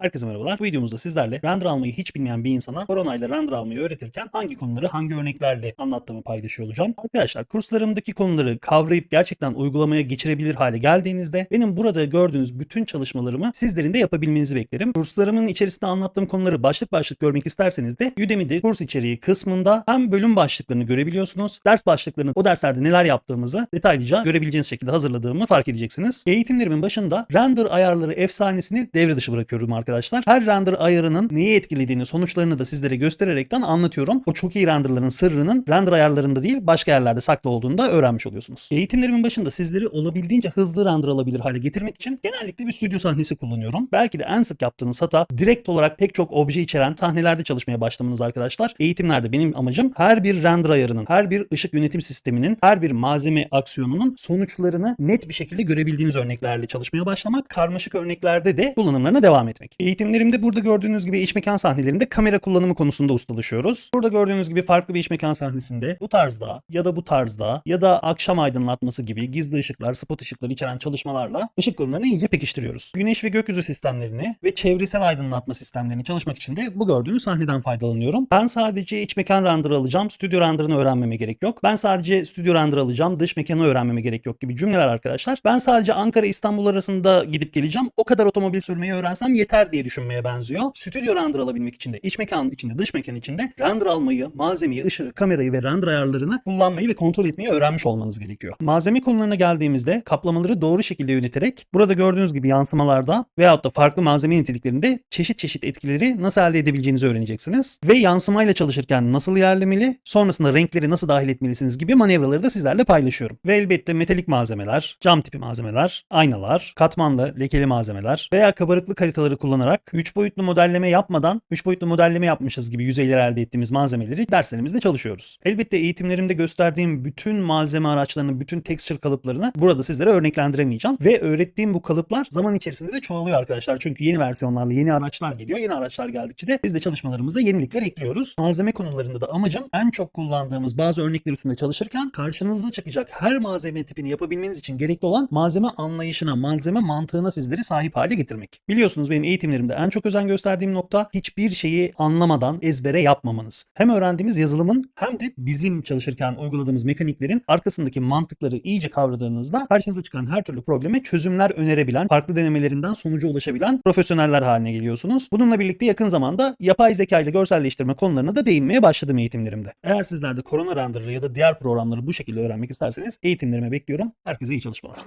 Herkese merhabalar. Bu videomuzda sizlerle render almayı hiç bilmeyen bir insana Corona ile render almayı öğretirken hangi konuları hangi örneklerle anlattığımı paylaşıyor olacağım. Arkadaşlar kurslarımdaki konuları kavrayıp gerçekten uygulamaya geçirebilir hale geldiğinizde benim burada gördüğünüz bütün çalışmalarımı sizlerin de yapabilmenizi beklerim. Kurslarımın içerisinde anlattığım konuları başlık başlık görmek isterseniz de Udemy'de kurs içeriği kısmında hem bölüm başlıklarını görebiliyorsunuz. Ders başlıklarını o derslerde neler yaptığımızı detaylıca görebileceğiniz şekilde hazırladığımı fark edeceksiniz. Eğitimlerimin başında render ayarları efsanesini devre dışı bırakıyorum arkadaşlar. Her render ayarının neyi etkilediğini, sonuçlarını da sizlere göstererekten anlatıyorum. O çok iyi renderların sırrının render ayarlarında değil başka yerlerde saklı olduğunu da öğrenmiş oluyorsunuz. Eğitimlerimin başında sizleri olabildiğince hızlı render alabilir hale getirmek için genellikle bir stüdyo sahnesi kullanıyorum. Belki de en sık yaptığınız hata direkt olarak pek çok obje içeren sahnelerde çalışmaya başlamanız arkadaşlar. Eğitimlerde benim amacım her bir render ayarının, her bir ışık yönetim sisteminin, her bir malzeme aksiyonunun sonuçlarını net bir şekilde görebildiğiniz örneklerle çalışmaya başlamak. Karmaşık örneklerde de kullanımlarına devam etmek. Eğitimlerimde burada gördüğünüz gibi iç mekan sahnelerinde kamera kullanımı konusunda ustalaşıyoruz. Burada gördüğünüz gibi farklı bir iç mekan sahnesinde bu tarzda ya da bu tarzda ya da akşam aydınlatması gibi gizli ışıklar, spot ışıkları içeren çalışmalarla ışık konularını iyice pekiştiriyoruz. Güneş ve gökyüzü sistemlerini ve çevresel aydınlatma sistemlerini çalışmak için de bu gördüğünüz sahneden faydalanıyorum. Ben sadece iç mekan render alacağım, stüdyo renderını öğrenmeme gerek yok. Ben sadece stüdyo render alacağım, dış mekanı öğrenmeme gerek yok gibi cümleler arkadaşlar. Ben sadece Ankara İstanbul arasında gidip geleceğim. O kadar otomobil sürmeyi öğrensem yeter diye düşünmeye benziyor. Stüdyo render alabilmek için de iç mekan içinde, dış mekan içinde render almayı, malzemeyi, ışığı, kamerayı ve render ayarlarını kullanmayı ve kontrol etmeyi öğrenmiş olmanız gerekiyor. Malzeme konularına geldiğimizde kaplamaları doğru şekilde yöneterek burada gördüğünüz gibi yansımalarda veyahut da farklı malzeme niteliklerinde çeşit çeşit etkileri nasıl elde edebileceğinizi öğreneceksiniz. Ve yansımayla çalışırken nasıl ilerlemeli, sonrasında renkleri nasıl dahil etmelisiniz gibi manevraları da sizlerle paylaşıyorum. Ve elbette metalik malzemeler, cam tipi malzemeler, aynalar, katmanlı, lekeli malzemeler veya kabarıklık haritaları kullanarak 3 boyutlu modelleme yapmadan 3 boyutlu modelleme yapmışız gibi yüzeyler elde ettiğimiz malzemeleri derslerimizde çalışıyoruz. Elbette eğitimlerimde gösterdiğim bütün malzeme araçlarını, bütün texture kalıplarını burada sizlere örneklendiremeyeceğim. Ve öğrettiğim bu kalıplar zaman içerisinde de çoğalıyor arkadaşlar. Çünkü yeni versiyonlarla yeni araçlar geliyor. Yeni araçlar geldikçe de biz de çalışmalarımıza yenilikler ekliyoruz. Malzeme konularında da amacım en çok kullandığımız bazı örnekler üstünde çalışırken karşınıza çıkacak her malzeme tipini yapabilmeniz için gerekli olan malzeme anlayışına, malzeme mantığına sizleri sahip hale getirmek. Biliyorsunuz benim eğitimlerimde en çok özen gösterdiğim nokta hiçbir şeyi anlamadan ezbere yapmamanız. Hem öğrendiğimiz yazılımın hem de bizim çalışırken uyguladığımız mekaniklerin arkasındaki mantıkları iyice kavradığınızda karşınıza çıkan her türlü probleme çözümler önerebilen, farklı denemelerinden sonuca ulaşabilen profesyoneller haline geliyorsunuz. Bununla birlikte yakın zamanda yapay zeka ile görselleştirme konularına da değinmeye başladım eğitimlerimde. Eğer sizler de Corona Render'ı ya da diğer programları bu şekilde öğrenmek isterseniz eğitimlerime bekliyorum. Herkese iyi çalışmalar.